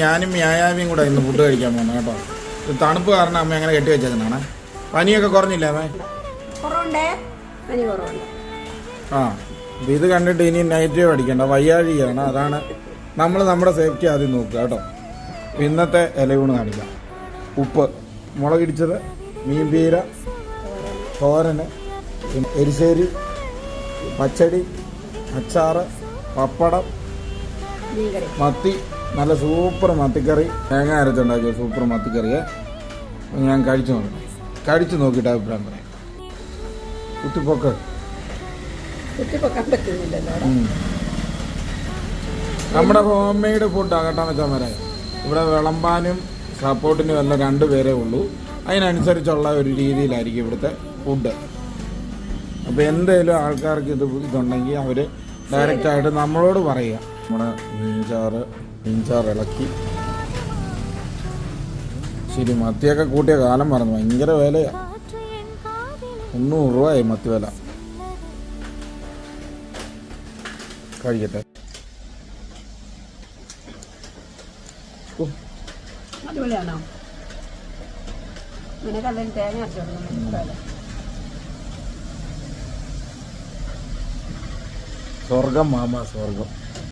ഞാനും വ്യായാമിയും കൂടെ ഇന്ന് ഫുഡ് കഴിക്കാൻ പോകുന്നത് കേട്ടോ. തണുപ്പ് കാരണം അമ്മ അങ്ങനെ കെട്ടി വെച്ചേക്കുന്നതാണ്. പനിയൊക്കെ കുറഞ്ഞില്ലേ അമ്മേ? ആ ഇത് കണ്ടിട്ട് ഇനി നൈറ്റ് അടിക്കണ്ട വയ്യാഴികയാണ്. അതാണ് നമ്മൾ നമ്മുടെ സേഫ്റ്റി ആദ്യം നോക്കുക കേട്ടോ. ഇന്നത്തെ ഇലയൂണ് കാണിക്കാം. ഉപ്പ്. മുളകിടിച്ചത് മീൻപീര തോരന് എരിശ്ശേരി പച്ചടി അച്ചാറ് പപ്പടം മത്തി നല്ല സൂപ്പർ മത്തിക്കറി. തേങ്ങ അരച്ചുണ്ടാക്കിയ സൂപ്പർ മത്തിക്കറിയെ ഞാൻ കഴിച്ചു നോക്കി. കഴിച്ചു നോക്കിയിട്ട് അഭിപ്രായം പറയാം. കുത്തിപ്പൊക്ക്. കുത്തിപ്പൊക്കാൻ പറ്റുന്നില്ലല്ലോ നമ്മുടെ ഹോം മെയ്ഡ് ഫുഡ് കേട്ടോ വെച്ചാൽ ഇവിടെ വിളമ്പാനും സപ്പോർട്ടിനും എല്ലാം രണ്ട് പേരേ ഉള്ളൂ. അതിനനുസരിച്ചുള്ള ഒരു രീതിയിലായിരിക്കും ഇവിടുത്തെ ഫുഡ് അപ്പോൾ എന്തെങ്കിലും ആൾക്കാർക്ക് ഇത് ഇതുണ്ടെങ്കിൽ അവർ ഡയറക്റ്റായിട്ട് നമ്മളോട് പറയുക. നമ്മുടെ മീൻചാറ് മീൻചാറ് ഇളക്കി. ശരി മത്തിയൊക്കെ കൂട്ടിയ കാലം മറന്നു. ഭയങ്കര വിലയാണ് മുന്നൂറ് രൂപയായി മത്തി വില. കഴിക്കട്ടെ. അടിപൊളിയാണോ? തേങ്ങ സ്വർഗം മാമ സ്വർഗം